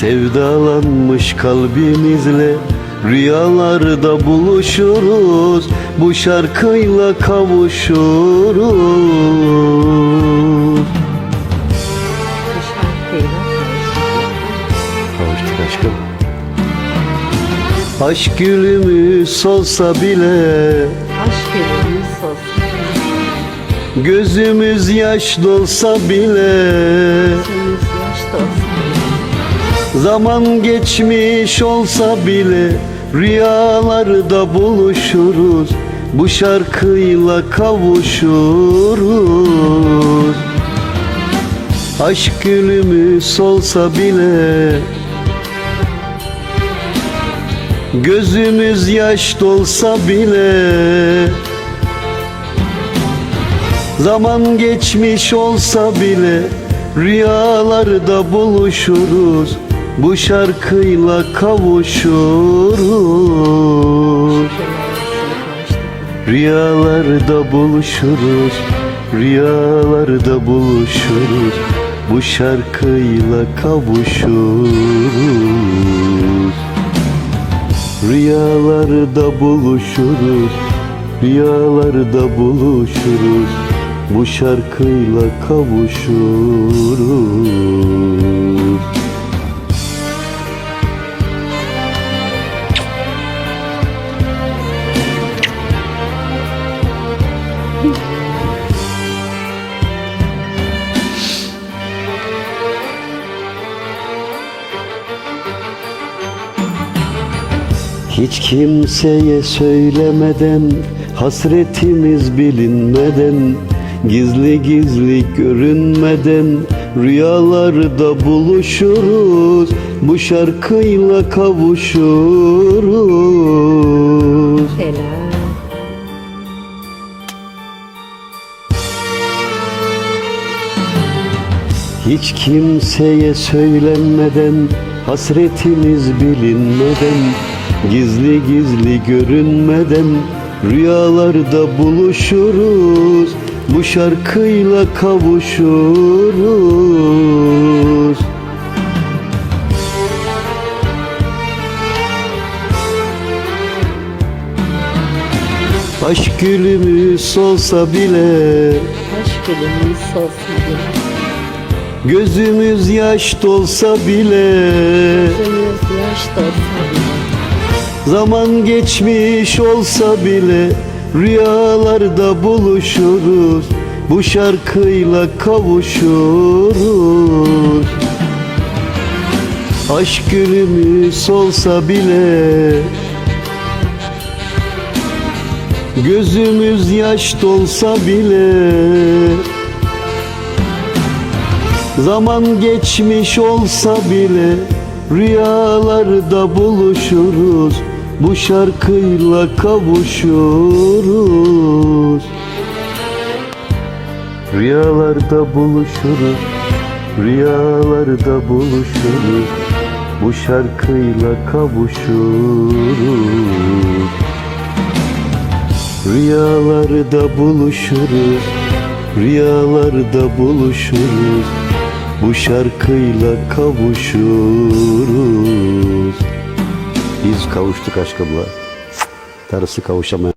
Sevdalanmış kalbimizle rüyalarda buluşuruz Bu şarkıyla kavuşuruz Kavuştuk aşkım Aşk gülümüz olsa bile aşk yolumuz olsun. Gözümüz yaş dolsa bile Gözümüz. Zaman geçmiş olsa bile Rüyalarda buluşuruz. Bu şarkıyla kavuşuruz. Aşk gülümüz olsa bile Gözümüz yaş dolsa bile Zaman geçmiş olsa bile Rüyalarda buluşuruz Bu şarkıyla kavuşuruz. Rüyalarda buluşuruz Rüyalarda buluşuruz. Bu şarkıyla kavuşuruz. Rüyalarda buluşuruz Rüyalarda buluşuruz. Bu şarkıyla kavuşuruz Hiç kimseye söylemeden Hasretimiz bilinmeden Gizli gizli görünmeden Rüyalarda buluşuruz Bu şarkıyla kavuşuruz Helal. Hiç kimseye söylenmeden Hasretimiz bilinmeden Gizli gizli görünmeden Rüyalarda buluşuruz Bu şarkıyla kavuşuruz Aşk gülümüz olsa bile Aşk yolumuz olsun. Gözümüz yaş dolsa bile Gözümüz yaş dolsun. Zaman geçmiş olsa bile Rüyalarda buluşuruz. Bu şarkıyla kavuşuruz. Aşk gülümüz olsa bile Gözümüz yaş dolsa bile Zaman geçmiş olsa bile Rüyalarda buluşuruz Bu şarkıyla kavuşuruz. Rüyalarda buluşuruz Rüyalarda buluşuruz. Bu şarkıyla kavuşuruz. Rüyalarda buluşuruz Rüyalarda buluşuruz. Bu şarkıyla kavuşuruz Biz kavuştuk aşkımla. Darısı kavuşamayan